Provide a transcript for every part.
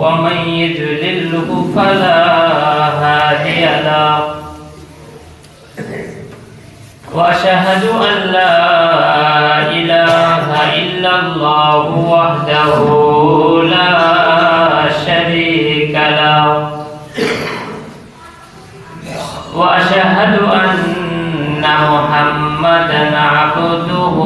ومن يضلله فلا هادي له. وأشهد أن لا إله إلا الله وحده لا شريك له. وأشهد أن محمدا عبده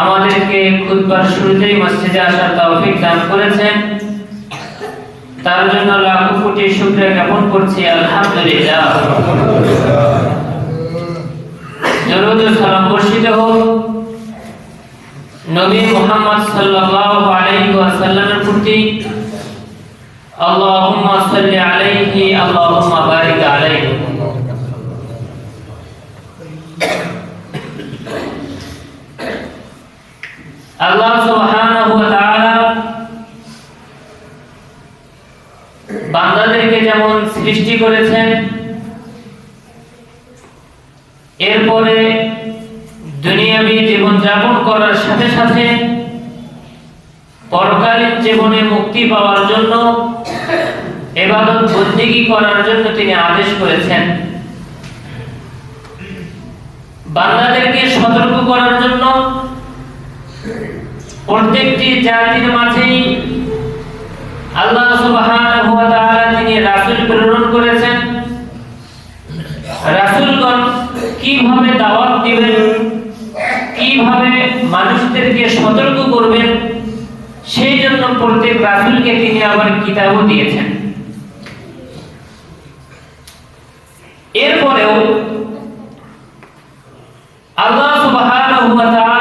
আমাদেরকে খুতবার শুরুতেই মসজিদে আসার তৌফিক দান করেছেন। তার জন্য লাখো কোটি শুকরিয়া জ্ঞাপন করছি, আলহামদুলিল্লাহ। দরুদ ও সালাম বর্ষিত হোক। নবী মুহাম্মদ সাল্লাল্লাহু আলাইহি ওয়াসাল্লামের প্রতি আল্লাহুম্মা সাল্লি আলাইহি, আল্লাহুম্মা বারিক আলাইহি। আল্লাহ বান্দাদেরকে যেমন সৃষ্টি করেছেন, এরপরে দুনিয়াবি জীবন যাপন করার সাথে সাথে পরকালীন জীবনে মুক্তি পাওয়ার জন্য, এবাদত বন্দিগি করার জন্য তিনি আদেশ করেছেন। বান্দাদেরকে সতর্ক করার জন্য প্রত্যেকটি জাতির মাঝেই আল্লাহ সুবহানাহু ওয়া তাআলা তিনি রাসূল প্রেরণ করেছেন। রাসূলগণ কীভাবে দাওয়াত দিবেন, কীভাবে মানুষদেরকে সতর্ক করবেন, সেই জন্য প্রত্যেক রাসূলকে তিনি আবার কিতাবও দিয়েছেন। এরপরেও আল্লাহ সুবহানাহু ওয়া তাআলা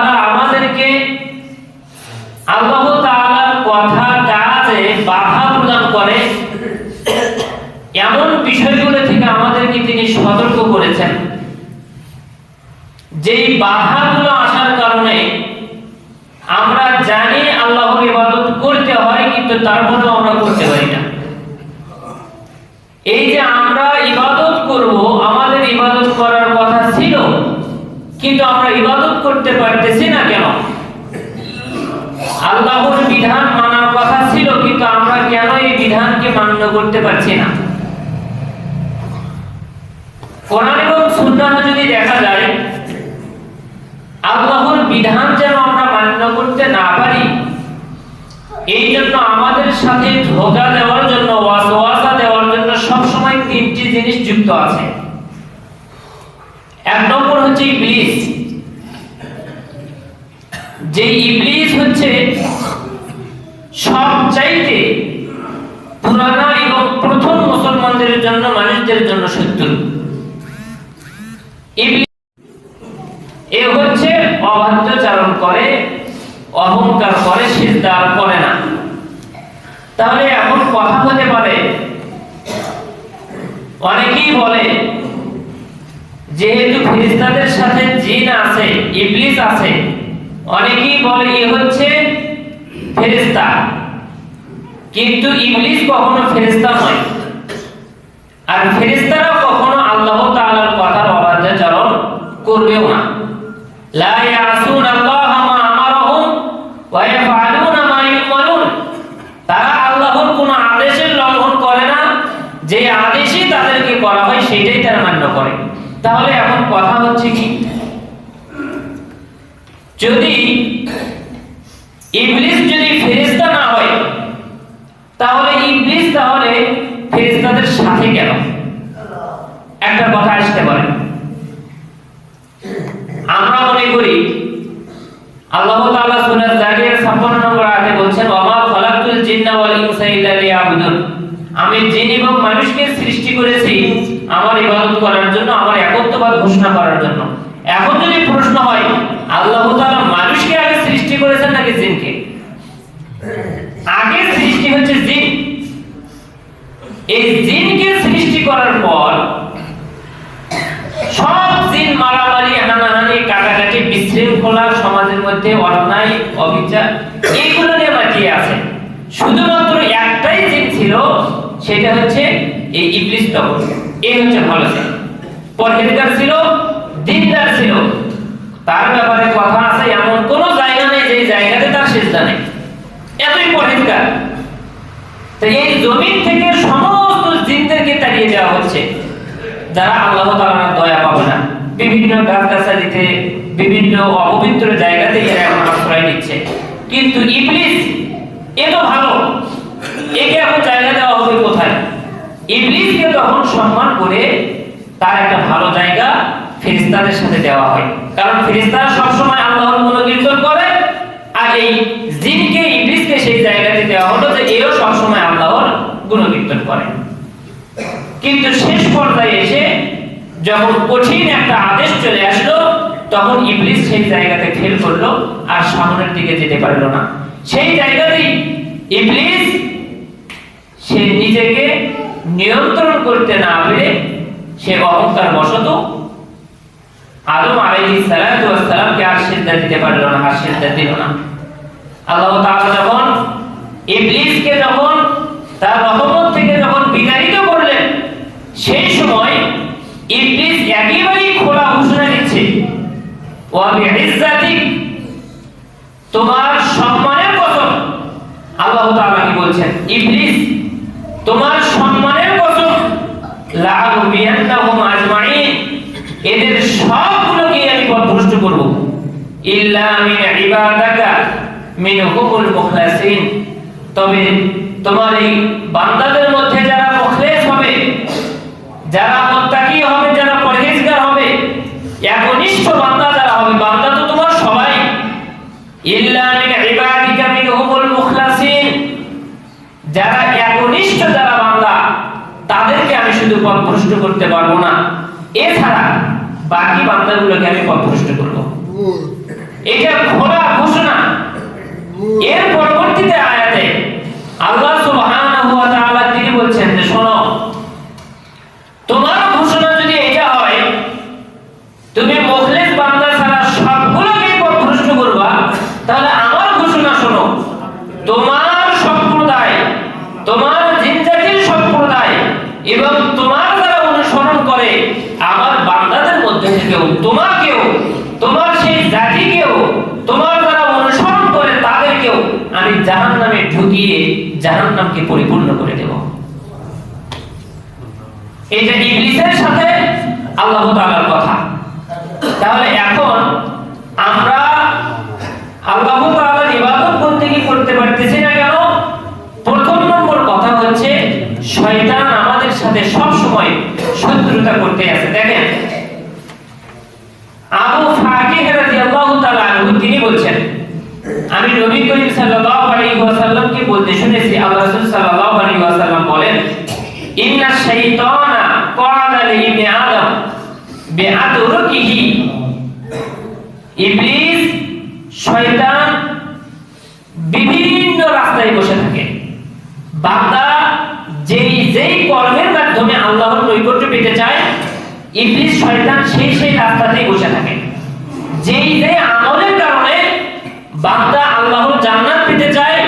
করে। এমন বিষয়গুলো থেকে আমাদেরকে তিনি সতর্ক করেছেন। যেই বাধাগুলো আসার কারণে আমরা জানি আল্লাহর ইবাদত করতে হয়, কিন্তু তারপরেও আমরা করতে পারি না। এই যে আমরা ইবাদত করব, আমাদের ইবাদত করার কথা ছিল, কিন্তু আমরা ইবাদত করতে পারতেছি না কেন? আল্লাহর বিধান মানার কথা ছিল, কিন্তু আমরা কেন বিধানকে মান্য করতে পারছি না। কোরআন এবং যদি দেখা যায়, আল্লাহর বিধান যেন আমরা মান্য করতে না পারি, এই জন্য আমাদের সাথে ধোকা দেওয়ার জন্য, ওয়াসওয়াসা দেওয়ার জন্য সব সময় তিনটি জিনিস যুক্ত আছে। এক নম্বর হচ্ছে ইবলিস। যে ইবলিস হচ্ছে সবচাইতে পুরানা এবং জন্য, মানুষদের জন্য শত্রু। এ হচ্ছে অবাধ্যচারণ করে, অহংকার করে সিজদা করে না। তাহলে এখন কথা হতে পারে, অনেকেই বলে, যেহেতু ফেরেশতাদের সাথে জিন আছে, ইবলিস আছে, অনেকেই বলে এ হচ্ছে ফেরেশতা। কিন্তু ইবলিস কখনো ফেরেশতা নয়। আর ফেরেশতারা কখনো আল্লাহ তাআলার কথার অবাধ্যাচরণ করবেও না। লা ইয়াসুন আল্লাহ মা আমারহুম ওয়া ইয়াফআলুনা মা ইউমারুন তারা আল্লাহর কোন আদেশের লঙ্ঘন করে না। যে আদেশই তাদেরকে করা হয় সেটাই তারা মান্য করে। তাহলে এখন কথা হচ্ছে কি? যদি ইবলিস যদি ফেরেশতা না হয় তাহলে ইবলিস তাহলে ফেরেশতাদের সাথে কেন একটা কথা আসতে পারে। আমরা মনে করি, আল্লাহ তাআলা সূরা জারিয়ার 56 নম্বর আয়াতে বলছেন ওমা খালাকুল জিন্না ওয়াল ইনসা ইল্লা লিয়াবুদুন। আমি জিন এবং মানুষকে সৃষ্টি করেছি আমার ইবাদত করার জন্য, আমার একত্ববাদ ঘোষণা করার জন্য এখন যদি প্রশ্ন হয় আল্লাহ তাআলা মানুষকে আগে সৃষ্টি করেছেন নাকি জিনকে আগে সৃষ্টি হচ্ছে জিন এই জিনকে সৃষ্টি করার পর সব মারামারি, হানাহানি, কাটাকাটি, বিশৃঙ্খলা সমাজের মধ্যে অন্যায়, অবিচার এইগুলো নিয়ে মাতিয়ে আছে। শুধুমাত্র একটাই জিন ছিল, সেটা হচ্ছে এই হচ্ছে ভালো পরহেজগার ছিল, দিনদার ছিল। তার ব্যাপারে কথা আছে, এমন কোন জায়গা নেই যে জায়গাতে তার সিজদা নেই। এতই পরহেজগার। এই জমিন থেকে সমস্ত জিনদেরকে তাড়িয়ে দেওয়া হচ্ছে। যারা আল্লাহ তাআলার দয়া পাবে না। বিভিন্ন গাছগাছালিতে, বিভিন্ন অপবিত্র জায়গাতে এরা এখন আশ্রয় নিচ্ছে। কিন্তু ইবলিস, এ তো ভালো। একে এখন জায়গা দেওয়া হবে কোথায়? ইবলিসকে তখন সম্মান করে তার একটা ভালো জায়গা ফেরেশতাদের সাথে দেওয়া হয়। কারণ ফেরেশতারা সবসময় আল্লাহর গুণকীর্তন করে, আর এই জিনকে, ইবলিসকে সেই জায়গাতে দেওয়া হলো যে এও সবসময় আল্লাহর গুণকীর্তন করে। কিন্তু শেষ পর্যায়ে এসে যখন কঠিন একটা আদেশ চলে আসলো, তখন ইবলিস সেই জায়গাতে ফেল করল আর সামনের দিকে যেতে পারল না। সেই জায়গাতেই ইবলিস, সে নিজেকে নিয়ন্ত্রণ করতে না পেরে সে অহংকার বশত আদম আলাইহিস সালাতু ওয়াস সালামকে আর সিজদা দিতে পারল না, আর সিজদা দিল না। আল্লাহ তাআলা যখন ইবলিসকে যখন তার রহমত থেকে যখন বিতাড়িত করলেন সেই সময় ইবলিস একেবারেই খোলা ঘোষণা দিচ্ছে। তোমার সম্মানের কসম। আল্লাহ তাআলা কি বলছেন? ইবলিস, তোমার সম্মানের কসম। লাআবুবিয়ান্নাহুম আজমাইন এদের সবগুলোকে আমি পথভ্রষ্ট করব। ইল্লা মিন ইবাদাকা মিনহুমুল মুখলাসিন। তবে তোমার এই বান্দাদের মধ্যে যারা মুখলেস হবে, যারা মুত্তাকি হবে যারা পরহেজগার হবে একনিষ্ঠ বান্দা যারা হবে বান্দা তো তোমার সবাই ইল্লা মিন ইবাদিকা মিনহুমুল মুখলাসিন যারা একনিষ্ঠ যারা বান্দা তাদেরকে আমি শুধু পথভ্রষ্ট করতে পারব না। এছাড়া বাকি বান্দাগুলোকে আমি পথভ্রষ্ট করব। এটা খোলা ঘোষণা। এর পরবর্তীতে আয়াতে আল্লাহ সুবহানাহু ওয়া তাআলা তিনি বলছেন যে শোনো তোমার ঘোষণা যদি এটা হয় তুমি মুখলিস বান্দা ছাড়া সবগুলোকে পথভ্রষ্ট করবা তাহলে আমার ঘোষণা শোনো তোমার সম্প্রদায় তোমার জিনজাতির সম্প্রদায় এবং তোমার যারা অনুসরণ করে আমার বান্দাদের থেকেও তোমাকেও তোমার সেই জাতিকেও তোমার যারা অনুসরণ করে তাদেরকেও আমি জাহান্নামে ঢুকিয়ে জাহান্নামকে পরিপূর্ণ করে দেব। এটা ইবলিসের সাথে আল্লাহ তাআলার কথা। তাহলে এখন আমরা আল্লাহ তাআলার ইবাদত করতে কি করতে পারতেছি না কেন? প্রথম নম্বর কথা হচ্ছে, শয়তান আমাদের সাথে সব সময় শত্রুতা করতে আছে। দেখেন আবু ফাকিহ রাদিয়াল্লাহু তাআলা আনহু তিনি বলছেন আমি নবী করিম সাল্লাল্লাহু আলাইহি ওয়াসাল্লামকে বলতে শুনেছি? আল্লাহ রাসূল সাল্লাল্লাহু আলাইহি ওয়াসাল্লাম বলেন, ইন্না শাইতানা ক্বালা লিবনি আদম বিআদরকিহি। ইবলিস, শয়তান বিভিন্ন রাস্তায় বসে থাকে। বান্দা যেই যেই কর্মের মাধ্যমে আল্লাহর নৈকট্য পেতে চায়, ইবলিস, শয়তান সেই সেই রাস্তাতেই বসে থাকে। যেই যে আমলের কারণে বান্দা আল্লাহর জান্নাত পেতে চায়,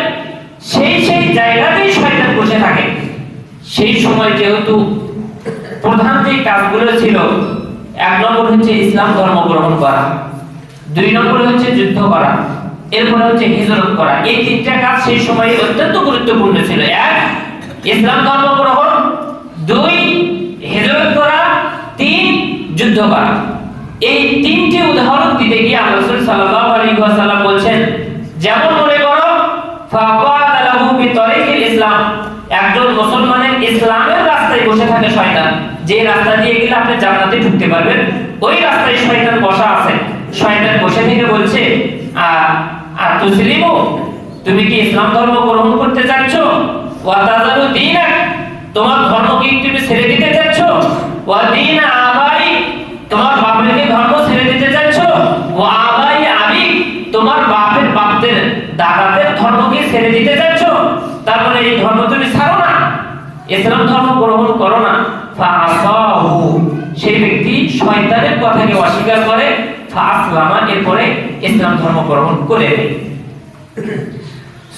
সেই সেই জায়গাতেই শয়তান বসে থাকে। সেই সময় যেহেতু প্রধান যে কাজগুলো ছিল, এক নম্বর হচ্ছে ইসলাম ধর্ম গ্রহণ করা, দুই নম্বর হচ্ছে যুদ্ধ করা, এরপরে হচ্ছে হিজরত করা। এই তিনটা কাজ সেই সময় অত্যন্ত গুরুত্বপূর্ণ ছিল। এক, ইসলাম ধর্ম গ্রহণ, দুই, হিজরত করা, তিন, যুদ্ধ করা। এই তিনটি উদাহরণ দিতে গিয়ে আল্লাহ রাসূল সাল্লাল্লাহু আলাইহি ওয়াসাল্লাম বলছেন, যেমন মনে করো ফাকাদালাহু বিতরিকিল ইসলাম। একজন মুসলমানের ইসলামের রাস্তায় বসে থাকে শয়তান। যে রাস্তা দিয়ে গেলে আপনি জান্নাতে ঢুকতে পারবেন, ওই রাস্তায় শয়তান বসা আছে। শয়তান বসে থেকে বলছে আর তুসলিমু, তুমি কি ইসলাম ধর্ম গ্রহণ করতে চাচ্ছ? ওয়া তাজারু দীনাক, তোমার ধর্ম কি তুমি ছেড়ে দিতে চাচ্ছ? ওয়া দীন ছেড়ে দিতে চাচ্ছ তারপরে এই ধর্ম তুমি ছাড়ো না। ইসলাম ধর্ম গ্রহণ করো না। সেই ব্যক্তি শয়তানের কথাকে অস্বীকার করে। ফাসলামা এরপরে ইসলাম ধর্ম গ্রহণ করে দেয়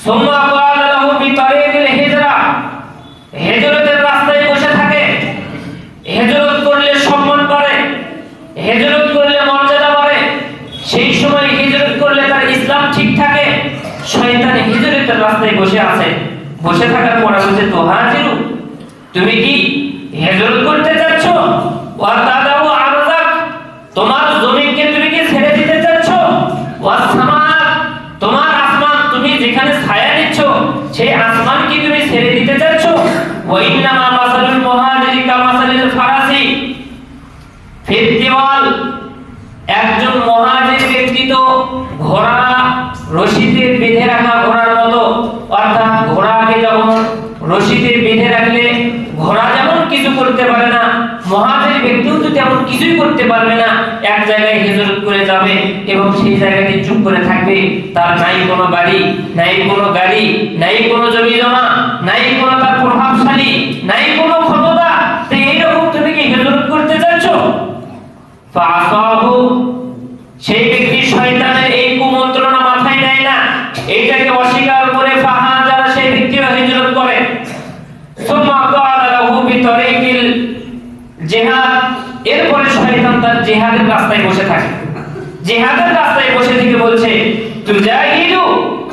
সুম্মা ক্বালা লাহু বিতারিকিল হিজরা হিজরতের রাস্তায় বসে থাকে হিজরত করলে সম্মান বাড়ে হিজরত করলে মর্যাদা বাড়ে সেই সময় হিজরত করলে তার ইসলাম ঠিক থাকে শয়তান হিজরতের রাস্তায় বসে আছে। বসে থাকার পরে বলছে তোহাজিরু তুমি কি হিজরত করতে চাচ্ছ? ওয়া তাদাউ আরজাক। তোমার জমিকে তুমি কি ছেড়ে দিতে চাচ্ছ? ওয়া সামাক তোমার আসমান তুমি যেখানে ছায়া দিচ্ছ, সেই আসমান কি তুমি ছেড়ে দিতে চাচ্ছ? ওয়া ইন্নামা মাসালুল মুহাজিরি ফারাসি। একজন মহাজির ব্যক্তি তো ঘোড়া রশিতে বেঁধে রাখা ঘোড়ার মতো অর্থাৎ ঘোড়াকে যখন রশিতে বেঁধে রাখলে ঘোড়া যেমন কিছু করতে পারে না মহাজির ব্যক্তিও তো তেমন কিছুই করতে পারবে না, এক জায়গায় হিজরত করে যাবে এবং সেই জায়গাতে চুপ করে থাকবে। তার নাই কোনো বাড়ি, নাই কোনো গাড়ি, নাই কোনো জমি জমা নাই কোনো তার প্রভাবশালী, নাই কোনো ক্ষমতা। এইরকম তুমি কি হিজরত করতে চাচ্ছ? সেই ব্যক্তি শয়তানের এই কুমন্ত্রণা মাথায় নেয় না। এইটাকে অস্বীকার করে ফাহা যারা সেই ব্যক্তিও হিজরত করে সুম্মা ক্বালা লাহু বিতরিকিল জিহাদ এরপরে শয়তান তার জিহাদের রাস্তায় বসে থাকে। জিহাদের রাস্তায় বসে থেকে বলছে, তুমি যাই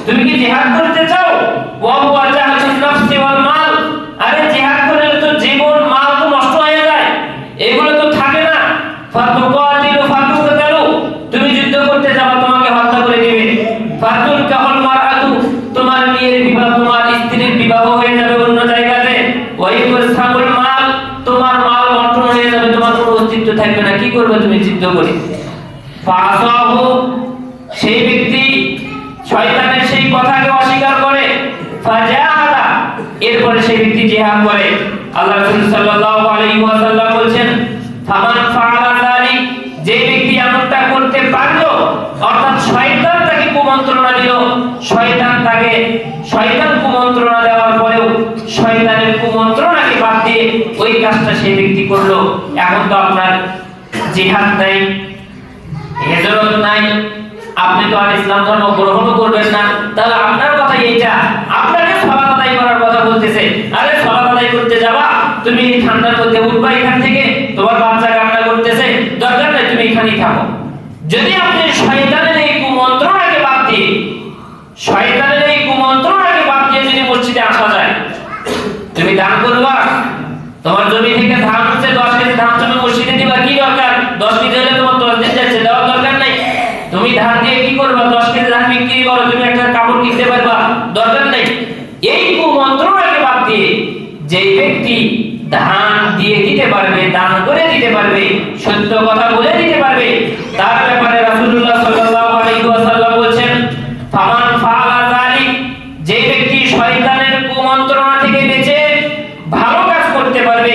তুমি কি জিহাদ করতে চাও? ওয়া হুয়া জাহাদুন নাফসি ওয়াল মাল আরে জিহাদ করলে তো জীবন মাল তো নষ্ট হয়ে যায় এগুলো তো থাকে না ফাতুকাতিলু ফাতুকাতালু তুমি যুদ্ধ করতে যাও তোমাকে হত্যা করে দিবে ফাতুল কাহল মারাতু তোমার বিয়ের বিবাহ তোমার স্ত্রীর বিবাহ হয়ে যাবে অন্য জায়গাতে ওই সামুল মাল তোমার মাল বন্টন হয়ে যাবে তোমার কোনো অস্তিত্ব থাকবে না কি করবে তুমি যুদ্ধ করে? সেই ব্যক্তি শয়তানের সেই কথাকে অস্বীকার করে এরপরে সেই ব্যক্তি জিহাদ করে। আল্লাহ রাসূল সাল্লাল্লাহু আলাইহি ওয়াসাল্লাম বলেন ফামান ফাআলা যালিক যে ব্যক্তি এমনটা করতে পারল, অর্থাৎ শয়তান তাকে কুমন্ত্রণা দিল। শয়তান তাকে, শয়তান কুমন্ত্রণা দেওয়ার পরেও শয়তানের কুমন্ত্রণাকে বাদ দিয়ে ওই কাজটা সেই ব্যক্তি করল। এখন তো আপনার জিহাদ নাই, হেজরত নাই, আপনি তো আর ইসলাম ধর্ম গ্রহণ করবেন না। তাহলে আপনার কথা এইটা। আপনাকে সলাত আদায় করার কথা বলতেছে। আরে সলাত আদায় করতে যাবা, তুমি ঠান্ডার মধ্যে উঠবা এখান থেকে, তোমার বাচ্চা কান্না করতেছে, দরকার নাই, তুমি এখানেই থাকো যদি আপনি শয়তানের এই কুমন্ত্রণাকে বাদ দিয়ে, শয়তানের এই কুমন্ত্রণাকে বাদ দিয়ে যদি মসজিদে আসা যায়, তুমি দান করবা তোমার জমি থেকে ধান হচ্ছে দশ কেজি ধান তুমি মসজিদে দিবা কি দরকার দশ কেজি হলে তোমার দশ দিন যাচ্ছে দেওয়ার দরকার নাই তুমি ধান দিয়ে কি করবা দশ কেজি ধান বিক্রি করো তুমি একটা কাপড় কিনতে পারবা দরকার নাই এই কুমন্ত্রণাকে বাদ দিয়ে যে ব্যক্তি ধান দিয়ে দিতে পারবে দান করে দিতে পারবে সত্য কথা বলে দিতে পারবে তার ব্যাপারে রাসূলুল্লাহ সাল্লাল্লাহু আলাইহি ওয়াসাল্লাম বলেন ফামান ফাআলা যালিক যে ব্যক্তি শয়তানের কুমন্ত্রণা থেকে বেঁচে ভালো কাজ করতে পারবে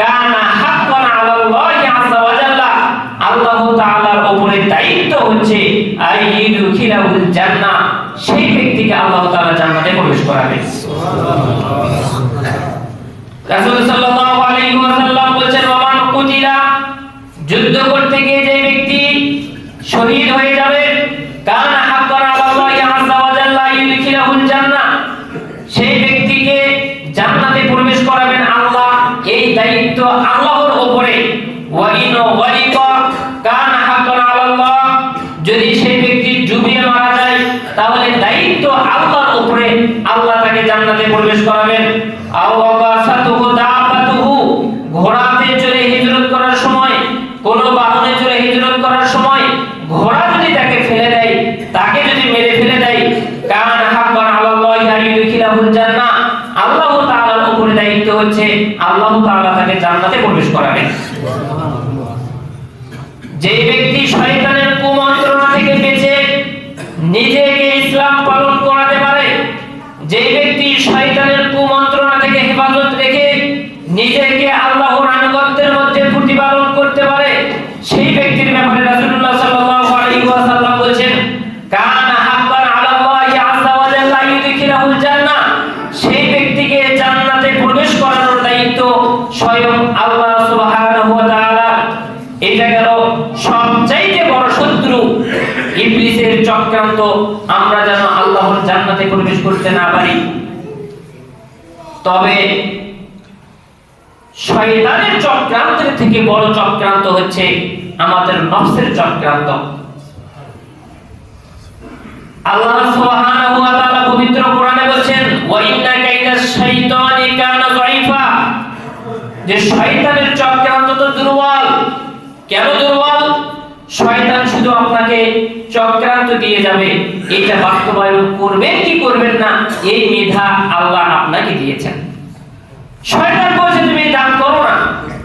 কানা হাক্কান আলাল্লাহি আযজা ওয়া জাল্লা আল্লাহ তাআলার উপরে দায়িত্ব হচ্ছে আইয়ুদখিলাহুল জান্নাহ সেই ব্যক্তিকে আল্লাহ তাআলা জান্নাতে প্রবেশ করাবে। রাসূল সাল্লাল্লাহু আলাইহি ওয়াসাল্লাম বলেছেন ওমান কুতিলা? যুদ্ধ করতে উপরে আল্লাহ তাকে জান্নাতে প্রবেশ করাবেন। আও ওয়াসাতুহু দাবাতুহু। ঘোড়াতে চড়ে হিজরত করার সময়, কোন বাহনে চড়ে হিজরত করার সময়, ঘোড়া যদি তাকে ফেলে দেয়, তাকে যদি মেরে ফেলে দেয়, কান হাক্কান আলাল্লাহি আইয়ুদখিলাহুল জান্নাহ, আল্লাহ তাআলার উপরে দায়িত্ব হচ্ছে আল্লাহ তাআলা তাকে জান্নাতে প্রবেশ করাবেন। যে ব্যক্তি শয়তানের আমরা যেন আল্লাহর জান্নাতে প্রবেশ করতে না পারি। তবে শয়তানের চক্রান্তের থেকে বড় চক্রান্ত হচ্ছে আমাদের নফসের চক্রান্ত। আল্লাহ সুবহানাহু ওয়া তাআলা পবিত্র কোরআনে বলেন ওয়া ইন্না কাইদাশ শাইতানি কানা যায়ীফা যে শয়তানের চক্রান্ত তো দুর্বল। কেন দুর্বল? শয়তান শুধু আপনাকে চক্রান্ত দিয়ে যাবে। এটা বাস্তবায়ন করবেন কি করবেন না, এই মেধা আল্লাহ আপনাকে দিয়েছেন। শয়তান বলছে, তুমি দান করো না।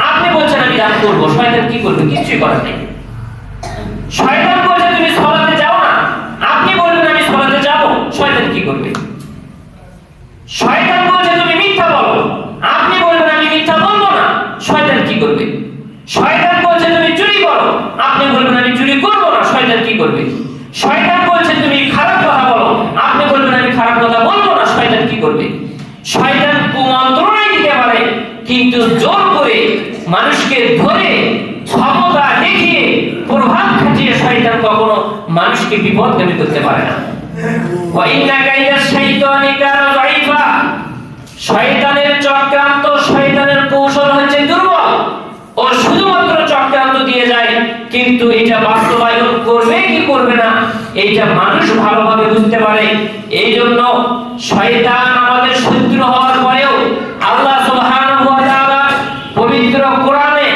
আপনি বলছেন, আমি দান করব। শয়তান কি করবে? কিছুই করার নেই। শয়তান বলছে, তুমি সলাতে যাও না। আপনি বলবেন, আমি সলাতে যাব। শয়তান কি করবে? শয়তান বলছে, তুমি মিথ্যা বলো। আপনি বলবেন, আমি মিথ্যা বলব না। শয়তান কি করবে? শয়তান আপনি বলবেন, আমি চুরি করব না, শয়তান কি করবে? শয়তান বলছে, তুমি খারাপ কথা বলো। আপনি বলবেন, আমি খারাপ কথা বলব না, শয়তান কি করবে? শয়তান কুমন্ত্রণাই দিতে পারে, কিন্তু জোর করে মানুষকে ধরে, ক্ষমতা দেখিয়ে প্রভাব খাটিয়ে শয়তান কখনো মানুষকে বিপদগামী করতে পারে না। শয়তানের চক্রান্ত শয়তানের কৌশল হচ্ছে দুর্বল ও শুধুমাত্র চক্রান্ত দিয়ে যায় কিন্তু এটা বাস্তবায়ন করবে কি করবে না, এইটা মানুষ ভালোভাবে বুঝতে পারে। এই জন্য শয়তান আমাদের শত্রু হওয়ার পরেও আল্লাহ সুবহানাহু ওয়া তাআলা পবিত্র কোরআনে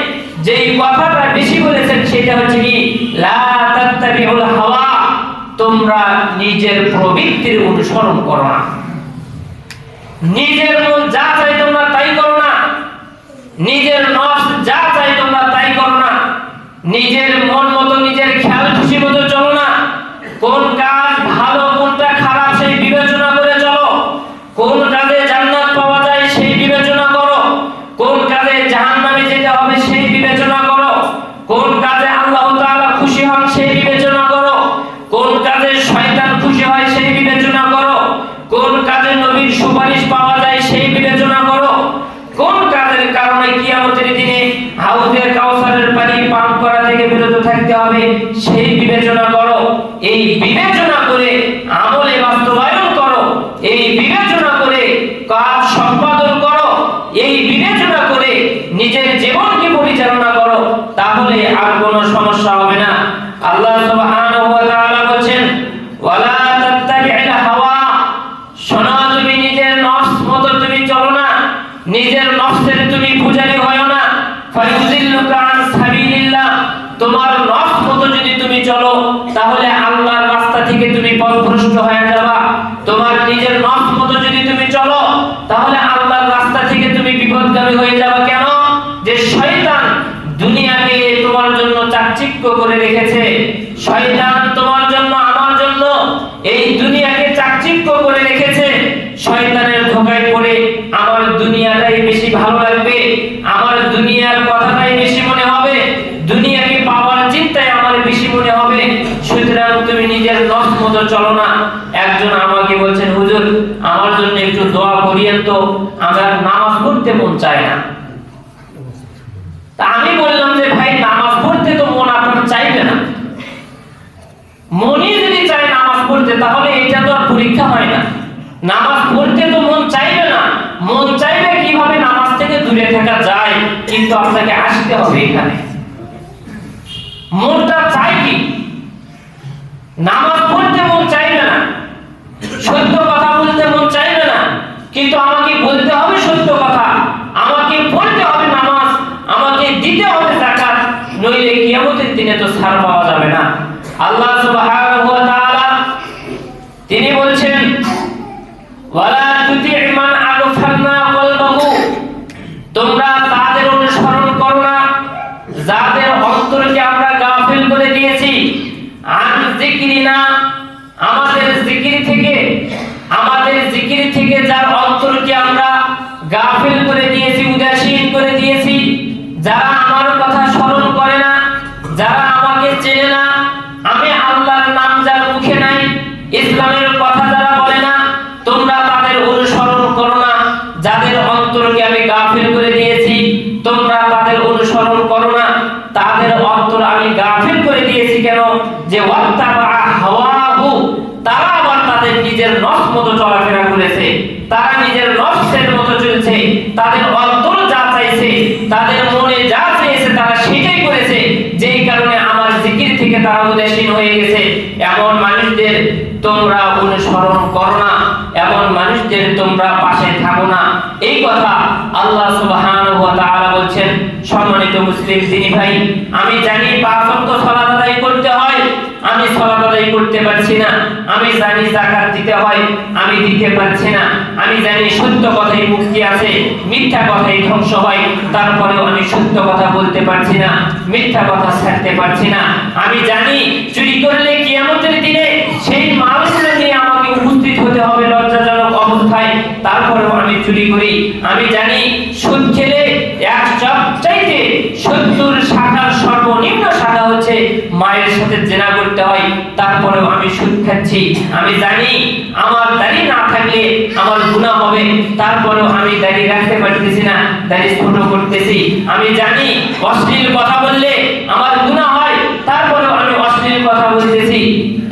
যেই কথাটা বেশি বলেছেন সেটা হচ্ছে কি, লা তাত্তাবিউল হাওয়া তোমরা নিজের প্রবৃত্তির অনুসরণ করো না। নিজের মন যা চাই তোমরা তাই করো না। নিজের নফস যা নিজের মন মতো সেই বিবেচনা করো, এই বিবেচনা করে আমলে বাস্তবায়ন করো, এই বিবেচনা করে কাজ সম্পাদন করো, এই বিবেচনা করে নিজের জীবনকে পরিচালনা করো, তাহলে আর কোনো সমস্যা হবে না। আল্লাহ সুবহানাহু ওয়া তাআলা বলেন ওয়ালা তাত্তাবি'ল হাওয়া শোনো তুমি নিজের নফস মতো তুমি চলো না নিজের নফসের তুমি পূজারি হয়ো না ফায়ুযিল্লুকা আন সাবিলিল্লাহ তোমার নফস মতো যদি তুমি চলো তাহলে আল্লাহর রাস্তা থেকে তুমি পথভ্রষ্ট হয়ে যাবা তোমার নিজের নফস মতো যদি তুমি চলো তাহলে আল্লাহর রাস্তা থেকে তুমি বিপদগামী হয়ে যাবা কেন যে শয়তান দুনিয়াকে তোমার জন্য চাকচিক্য করে রেখেছে শয়তান তোমার জন্য আমার জন্য এই দুনিয়াকে চাকচিক্য করে রেখেছে শয়তানের ধোকায় পড়ে আমার দুনিয়াটাই বেশি ভালো লাগবে মন চায় না তা আমি বললাম যে ভাই নামাজ পড়তে তো মন আপনার চাইবে না মনই যদি চায় নামাজ পড়তে তাহলে এটা তো আর পরীক্ষা হয় না নামাজ পড়তে তো মন চাইবে না মন চাইবে কীভাবে নামাজ থেকে দূরে থাকা যায় কিন্তু আপনাকে আসতে হবে এখানে। মনটা চাই কি? নামাজ পড়তে মন চাইবে না। সত্য কথা বলতে মন চাইবে না। কিন্তু আমাকে বলতে হবে সত্য কথা। আমাকে পড়তে হবে নামাজ। আমাকে দিতে হবে যাকাত। নইলে কিয়ামতের দিনে তো ছাড় পাওয়া যাবে না। আল্লাহ সুবহানাহু ওয়া তাআলা তিনি বলছেন, ওয়ালা তাদের অন্তর আমি গাফিল করে দিয়েছি কেন? যে তারা আবার তাদের নিজের নফস মতো চলাফেরা করেছে। তারা নিজের নফসের মতো চলছে। তাদের অন্তর যা চাইছে, তাদের মনে যা চেয়েছে, তারা সেটাই করেছে। যেই কারণে আমার থেকে তারা উদাসীন হয়ে গেছে। এমন মানুষদের তোমরা অনুসরণ করো না। এমন মানুষদের তোমরা পাশে থাকো না। এই কথা আল্লাহ সুবহানাহু ওয়া তাআলা বলছেন। সম্মানিত মুসলিম দিনী ভাই, আমি জানি পাঁচ ওয়াক্ত সালাত আদায় করতে আমি সালাত আদায় করতে পারছি না। আমি জানি যাকাত দিতে হয়, আমি দিতে পারছি না। আমি জানি সত্য কথাই মুক্তি আছে, মিথ্যা কথাই ধ্বংস হয়, তারপরেও আমি সত্য কথা বলতে পারছি না, মিথ্যা কথা ছাড়তে পারছি না। আমি জানি চুরি করলে কিয়ামতের দিনে সেই মালগুলো নিয়ে আমাকে উপস্থিত হতে হবে লজ্জাজনক অবস্থায়, তারপরেও আমি চুরি করি। আমি জানি সুদ খেলে মায়ের সাথে জেনা করতে হয়, তারপরেও আমি সুদ খাচ্ছি। আমি জানি আমার দাড়ি না থাকলে আমার গুনাহ হবে, তারপরেও আমি দাড়ি রাখতে পারতেছি না, দাড়ি ছোট করতেছি। আমি জানি অশ্লীল কথা বললে আমার গুনাহ হয়, তারপরেও আমি অশ্লীল কথা বলতেছি।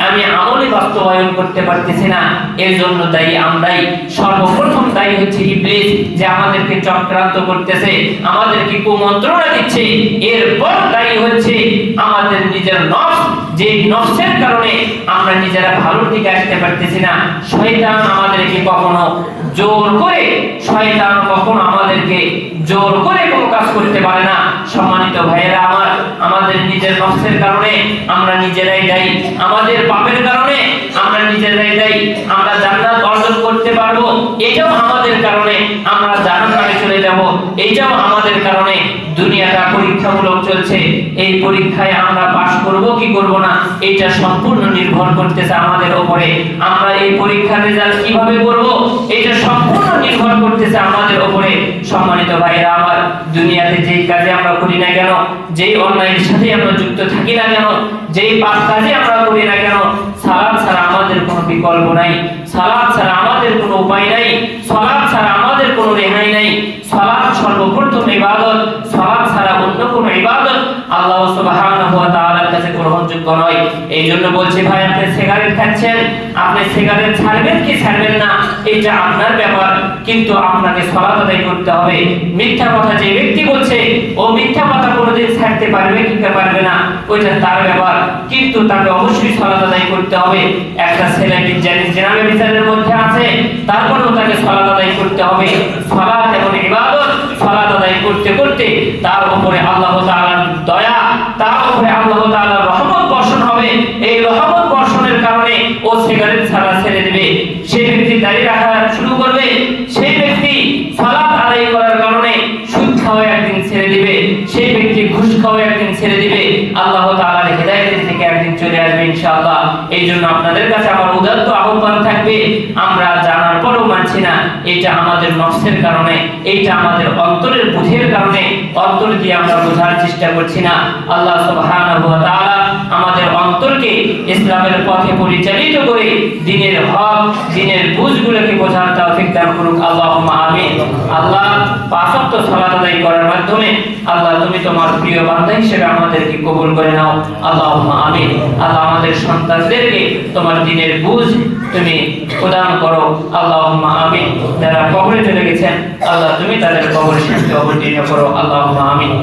আমি আমলে বাস্তবায়ন করতে পারতেছে না। এর জন্য দায়ী আমরাই। সর্বপ্রথম দায়ী হচ্ছে ইবলিস, যে আমাদেরকে চক্রান্ত করতেছে, আমাদেরকে কুমন্ত্রণা দিচ্ছে। এরপর দায়ী হচ্ছে আমাদের নিজের নফস। যে নফসের কারণে আমরা নিজেরা ভালোর দিকে আসতে পারতেছি না। শয়তান আমাদেরকে কখনো জোর করে, শয়তান কখনো আমাদেরকে জোর করে কোনো কাজ করতে পারে না। সম্মানিত ভাইয়েরা আমার, আমাদের নিজের নফসের কারণে আমরা নিজেরাই দায়ী। আমাদের পাপের কারণে আমরা নিজেরাই দায়ী। আমরা জান্নাত অর্জন করতে পারব, এটাও আমাদের কারণে আমরা জান্নাতে চলে যাব। এটাও আমাদের কারণে দুনিয়াটা পরীক্ষামূলক চলছে। এই পরীক্ষায় আমরা পাশ করব কি করব না এটা সম্পূর্ণ নির্ভর করতেছে আমাদের উপরে। আমরা এই পরীক্ষার রেজাল্ট কীভাবে করব, এটা সম্পূর্ণ নির্ভর করতেছে আমাদের উপরে। সম্মানিত ভাইরা আমার দুনিয়াতে যেই কাজে আমরা করি না কেন, যেই অন্যায়ের সাথে আমরা যুক্ত থাকি না কেন, যেই পাপ কাজে আমরা করি না কেন সালাত ছাড়া আমাদের কোনো বিকল্প নাই। সালাত ছাড়া আমাদের কোনো উপায় নাই। সালাত ছাড়া আমাদের কোনো রেহাই নাই। সালাত সর্বপ্রথম ইবাদত সালাত ছাড়া অন্য কোনো ইবাদত আল্লাহ সুবহানাহু ওয়া তাআলার কাছে গ্রহণযোগ্য নয়। এই জন্য বলছি ভাই, আপনি সিগারেট খাচ্ছেন, আপনি সিগারেট ছাড়বেন কি ছাড়বেন না? এটা আপনার ব্যাপার, কিন্তু আপনাকে সালাত আদায় করতে হবে। মিথ্যা কথা যে ব্যক্তি বলছে, ও মিথ্যা কথা কোনোদিন ছাড়তে পারবে কি পারবে না? ওইটা তার ব্যাপার, কিন্তু তাকে অবশ্যই সালাত আদায় করতে হবে। একটা ছেলে বিজ্ঞানী জেনারেল বিচারের মধ্যে আছে, তারপরেও তাকে সালাত আদায় করতে হবে। সালাত এবং ইবাদত সালাত আদায় করতে করতে তার উপরে আল্লাহ তাআলার দয়া, তার উপরে আল্লাহ তাআলার রহমত বর্ষণ হবে। এই রহমত বর্ষণের কারণে ও সিগারেট ছাড়া ছেড়ে দেবে। ব্যক্তি রাখা শুরু করবে। সেই ব্যক্তি সালাত আদায় করার কারণে সুদ খাওয়া একদিন ছেড়ে দিবে। সেই ব্যক্তি ঘুষ খাওয়া একদিন ছেড়ে দিবে। আল্লাহ তাআলার হেদায়েতের থেকে একদিন চলে আসবে ইনশাআল্লাহ। এই জন্য আপনাদের কাছে আমার উদাত্ত আহ্বান থাকবে আমরা জানার পরও মানছি না এটা আমাদের নফসের কারণে এটা আমাদের অন্তরের বুঝের কারণে, অন্তর দিয়ে আমরা বোঝার চেষ্টা করছি না। আল্লাহ সুবহানাহু ওয়া তাআলা আমাদের অন্তরকে ইসলামের পথে পরিচালিত করে দিনের হক, দিনের বুঝগুলোকে বোঝার তৌফিক দান করুক। আল্লাহুম্মা আমিন। আল্লাহ পাঁচ সালাত আদায় করার মাধ্যমে আল্লাহ তুমি তোমার প্রিয় বান্দা হিসেবে আমাদেরকে কবুল করে নাও। আল্লাহুম্মা আমিন। আল্লাহ আমাদের সন্তানদেরকে তোমার দিনের বুঝ তুমি প্রদান করো। আল্লাহুম্মা আমিন। যারা কবরে চলে গেছেন, আল্লাহ তুমি তাদের কবরে শান্তি অবতীর্ণ করো। আল্লাহুম্মা আমিন।